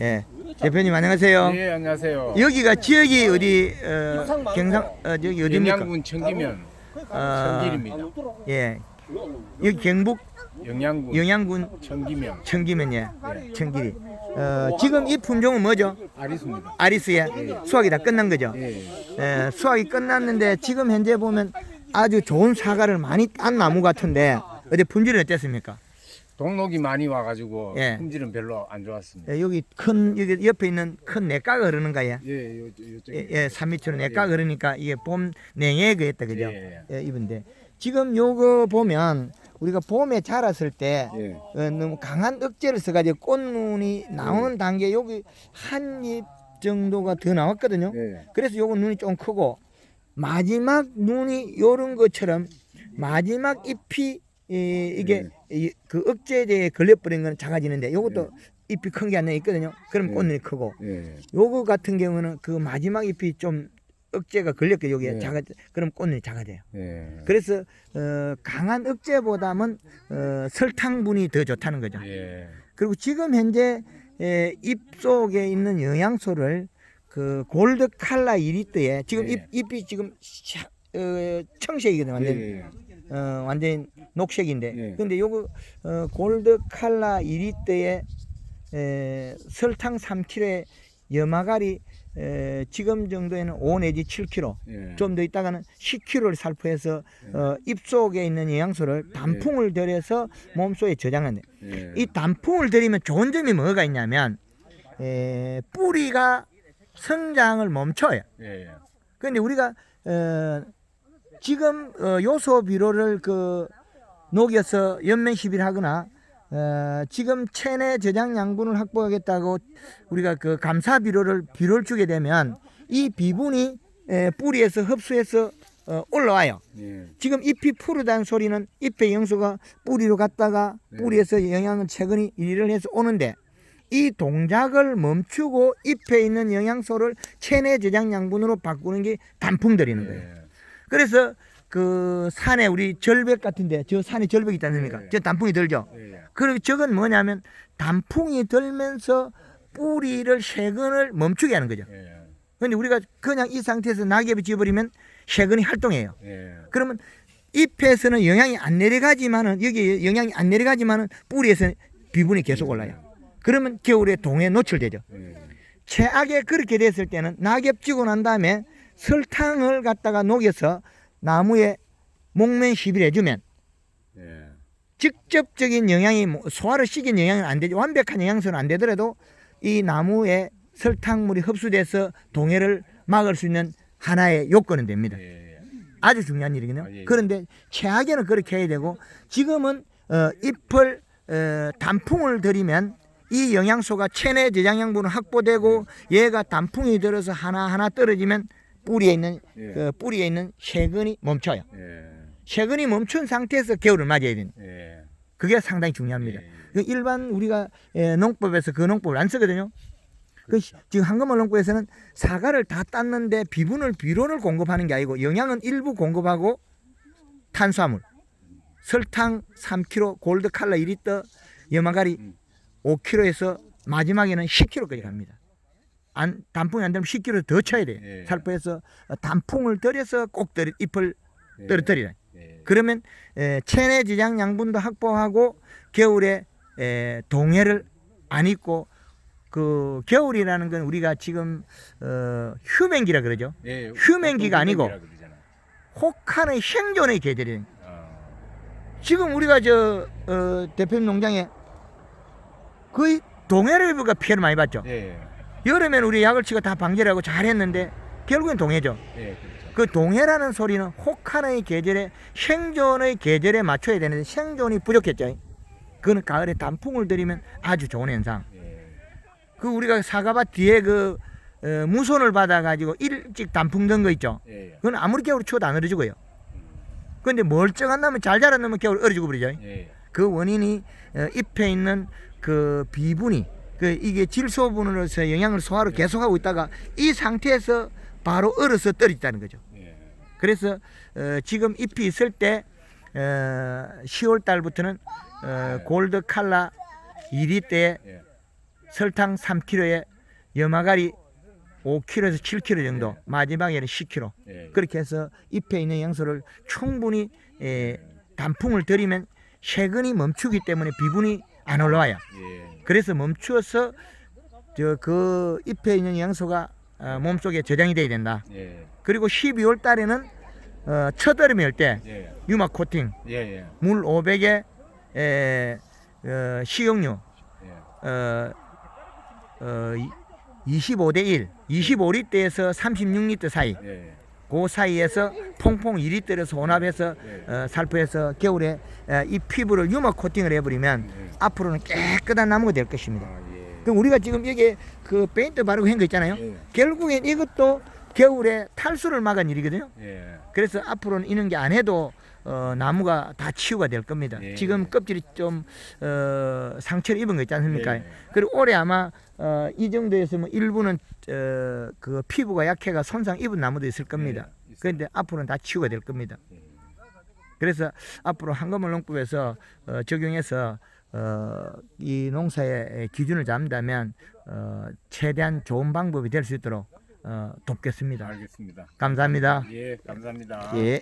예. 대표님 안녕하세요. 네 안녕하세요. 여기가 지역이 어디 어, 경상 어, 여기 어디입니까? 영양군 청기면 어, 청길입니다. 예. 여기 경북 영양군 영양군 청기면 청기면 예. 청길이. 어, 지금 이 품종은 뭐죠? 아리수입니다. 아리스예. 수확이 다 끝난 거죠. 예. 예, 수확이 끝났는데 지금 현재 보면 아주 좋은 사과를 많이 딴 나무 같은데 어디 품질은 어땠습니까? 동록이 많이 와가지고 예. 품질은 별로 안 좋았습니다. 예, 여기 큰 여기 옆에 있는 큰 내과가 흐르는가요? 예, 요, 요쪽. 예, 예 3미처럼 내과가 흐르니까 이게 봄 냉해에 그랬다 그죠? 예, 예, 입은데 지금 요거 보면 우리가 봄에 자랐을 때 예. 어, 너무 강한 억제를 써가지고 꽃눈이 나오는 단계 여기 한잎 정도가 더 나왔거든요. 예. 그래서 요거 눈이 좀 크고 마지막 눈이 요런 것처럼 마지막 잎이 이, 이게 이, 그 억제제에 걸려버린 건 작아지는데 요것도 잎이 큰게 하나 있거든요. 그럼 네. 꽃눈이 크고 예. 요거 같은 경우는 그 마지막 잎이 좀 억제가 걸렸고 여기에 네. 작아 그럼 꽃눈이 작아져요. 예. 그래서 어, 강한 억제보다는 어, 설탕분이 더 좋다는 거죠. 예. 그리고 지금 현재 에, 잎 속에 있는 영양소를 그 골드 칼라 1리터에 지금 네. 잎, 잎이 지금 샤- 어, 청색이거든요. 완전 예. 어, 완전 녹색인데. 네. 근데 요거 어, 골드 칼라 2리터에 에, 설탕 3kg에 염화가리 에, 지금 정도에는 5 내지 7kg. 예. 좀더 있다가는 10kg를 살포해서 어, 잎 속에 있는 영양소를 단풍을 들여서 몸속에 저장한대. 예. 이 단풍을 들이면 좋은 점이 뭐가 있냐면 에, 뿌리가 성장을 멈춰요. 예. 그런데 우리가 어, 지금 어, 요소 비료를 그 녹여서 연면 시비하거나 어, 지금 체내 저장 양분을 확보하겠다고 우리가 그 감사 비료를 비료를 주게 되면 이 비분이 에, 뿌리에서 흡수해서 어, 올라와요. 예. 지금 잎이 푸르다는 소리는 잎의 영수가 뿌리로 갔다가 네. 뿌리에서 영양은 최근이 일을 해서 오는데 이 동작을 멈추고 잎에 있는 영양소를 체내 저장 양분으로 바꾸는 게 단풍 들이는 거예요. 예. 그래서 그 산에 우리 절벽 같은데 저 산에 절벽 있지 않습니까? 네. 저 단풍이 들죠. 예. 그리고 저건 뭐냐면 단풍이 들면서 뿌리를 세근을 멈추게 하는 거죠. 예. 근데 우리가 그냥 이 상태에서 낙엽이 지어버리면 세근이 활동해요. 예. 그러면 잎에서는 영양이 안 내려가지만은 여기 영양이 안 내려가지만은 뿌리에서는 비분이 계속 올라요. 그러면 겨울에 동해 노출되죠. 예. 최악에 그렇게 됐을 때는 낙엽 지고 난 다음에 설탕을 갖다가 녹여서 나무에 목면 시비를 해주면 예. 직접적인 영양이 뭐 소화를 시킨 영양은 안 되죠. 완벽한 영양소는 안 되더라도 이 나무에 설탕물이 흡수돼서 동해를 막을 수 있는 하나의 요건은 됩니다. 예. 아주 중요한 일이거든요. 아, 예, 예. 그런데 최악에는 그렇게 해야 되고 지금은 어, 잎을 어, 단풍을 들이면 이 영양소가 체내 저장양분은 확보되고 얘가 단풍이 들어서 하나 하나 떨어지면 뿌리에 있는 예. 그 뿌리에 있는 세근이 멈춰요. 예. 세근이 멈춘 상태에서 겨울을 맞아야 되는. 예. 그게 상당히 중요합니다. 예. 그 일반 우리가 에, 농법에서 그 농법을 안 쓰거든요. 그 그렇죠. 지금 한금을 농법에서는 사과를 다 땄는데 비분을 비료를 공급하는 게 아니고 영양은 일부 공급하고 탄수화물, 설탕 3kg, 골드 칼라 1리터, 염화가리 음. 5kg에서 마지막에는 10kg까지 갑니다. 안 단풍이 안 되면 10kg 더 쳐야 돼요. 예. 살포해서 단풍을 들여서 꼭 떨어, 잎을 예. 떨어뜨리라. 예. 그러면 에, 체내 지장 양분도 확보하고 겨울에 에, 동해를 안 입고 그 겨울이라는 건 우리가 지금 어, 휴men기라 그러죠. 예. 휴men기가 아니고. 혹한의 생존의 계절이 어. 지금 우리가 저 어, 대표님 농장에 거의 동해를가 피해를 많이 봤죠. 예. 여름에는 우리 약을 치고 다 방제를 하고 잘했는데 결국엔 동해죠. 예. 그렇죠. 그 동해라는 소리는 혹한의 계절에 생존의 계절에 맞춰야 되는데 생존이 부족했죠. 그거는 가을에 단풍을 들이면 아주 좋은 현상. 예. 그 우리가 사과밭 뒤에 그 어, 무손을 받아가지고 일찍 단풍 든 거 있죠. 예. 그건 아무리 겨울 추워도 안 얼어지고요. 그런데 멀쩡한 나무 잘 자란 나무 겨울 얼어지고 버리죠. 예. 그 원인이 어, 잎에 있는 그 비분이 그 이게 질소분으로서 영양을 소화를 계속하고 있다가 이 상태에서 바로 얼어서 떨어진다는 거죠. 예. 그래서 어, 지금 잎이 있을 때 어, 10월 달부터는 어, 골드 칼라 1위 때 예. 설탕 3kg에 염화가리 5kg에서 7kg 정도, 네. 마지막에는 10kg. 예. 그렇게 해서 잎에 있는 양소를 충분히 에, 단풍을 들이면 세근이 멈추기 때문에 비분이 안 올라와요. 예. 그래서 멈추어서 저 그 잎에 있는 양소가 어, 몸속에 저장이 돼야 된다. 예. 그리고 12월 달에는 어, 첫 여름이 올때 예. 유막 코팅, 예. 예. 물 500에 에, 어, 식용유 예. 어, 어, 25대 1, 25리터에서 36리터 사이, 예. 그 사이에서 퐁퐁 2리터에서 혼합해서 예. 어, 살포해서 겨울에 어, 이 피부를 유막 코팅을 해버리면 예. 앞으로는 깨끗한 나무가 될 것입니다. 아, 예. 그럼 우리가 지금 여기 그 페인트 바르고 한 거 있잖아요. 예. 결국엔 이것도 겨울에 탈수를 막은 일이거든요. 예. 그래서 앞으로는 이런 게 안 해도 어, 나무가 다 치유가 될 겁니다. 예. 지금 껍질이 좀 어, 상처를 입은 거 있지 않습니까? 예. 그리고 올해 아마 어, 이 정도였으면 일부는 어, 그 피부가 약해가 손상 입은 나무도 있을 겁니다. 예, 있어요. 그런데 앞으로는 다 치유가 될 겁니다. 예. 그래서 앞으로 한꺼물 농법에서 어, 적용해서 어, 이 농사의 기준을 잡는다면 어, 최대한 좋은 방법이 될 수 있도록 어, 돕겠습니다. 알겠습니다. 감사합니다. 예. 감사합니다. 예.